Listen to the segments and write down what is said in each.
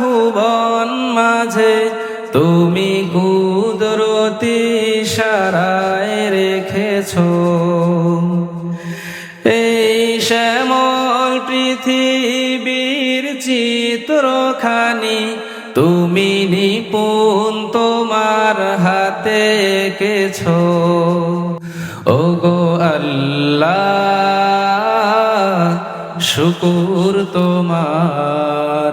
ভুবন মাঝে, তুমি কুদরতি সারায় রেখেছ। এই শ্যামল পৃথিবীর চিত্রখানি, তুমি নিপুণ তোমার হাতে এঁকেছ। ও গো আল্লাহ, শুকুর তোমার।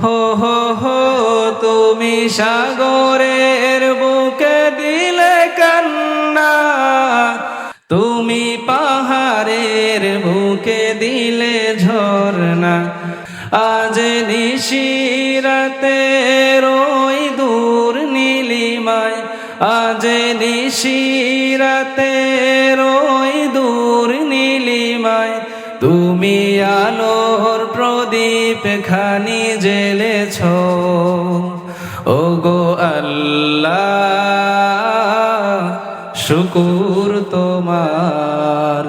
হো হো হো, তুমি সাগরের বুকে দিলে কান্না। তুমি পাহাড়ের বুকে দিলে ঝর্ণা। আজ নিশিরাতে রই দূর নীলিমায়। আজ নিশিরাতে রই দূর নীলিমায়। তুমি আলোর প্রদীপ খানি জেলেছ ও গো আল্লাহ, শুকুর তোমার।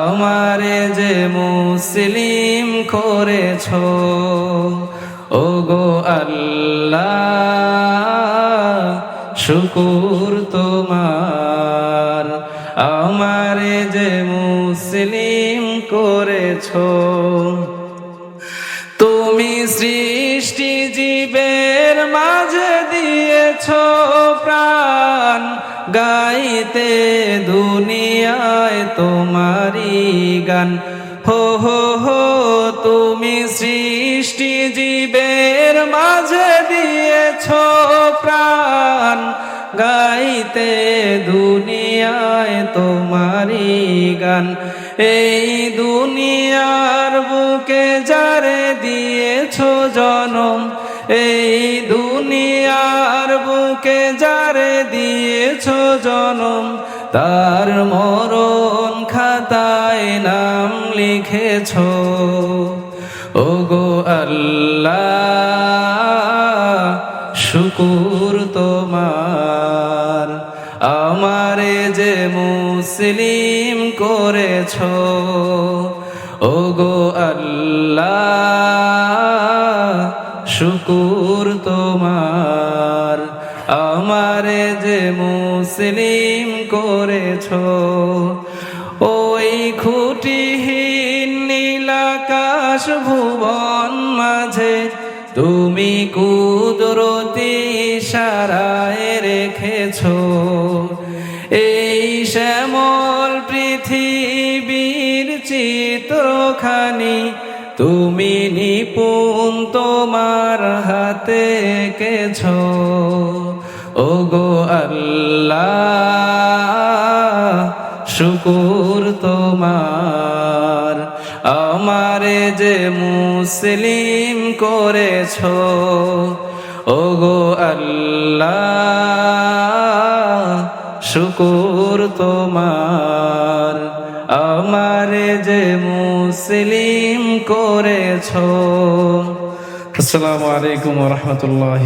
আমারে যে মুসলিম করেছ। ও গো আল্লাহ, শুকুর তোমার। আমারে যে মুসলিম করেছ। সৃষ্টি জীবের মাঝে দিয়েছ প্রাণ, গাইতে দুনিয়ায় তোমারি গান। হো হো হো, তুমি সৃষ্টি জীবের মাঝে দিয়েছ প্রাণ, গাইতে দুনিয়ায় তোমারি গান। এই দুনিয়ার বুকে জনম এই দুনিয়ার বুকে যারে দিয়েছ জনম, তার মরণ খাতায় নাম লিখেছ। ও গো আল্লাহ, শুকুর তোমার, আমারে যে মুসলিম করেছ। ও গো আল্লাহ শুকুর তোমার। আমারে যে মুসলিম করেছ, ওই খুঁটিহীন নীলাকাশ ভুবন মাঝে তুমি কুদরতি সারায় রেখেছ। এই শ্যামল পৃথিবীর চিত্রখানি তুমি নিপুণ তোমার হাতে কেছ। ও গো আল্লাহ, শুকুর তোমার। আমারে যে মুসলিম করেছ ও গো আল্লাহ, শুকুর তোমার। মুসলিম করেছ। আসসালামু আলাইকুম রহমতুল্লাহ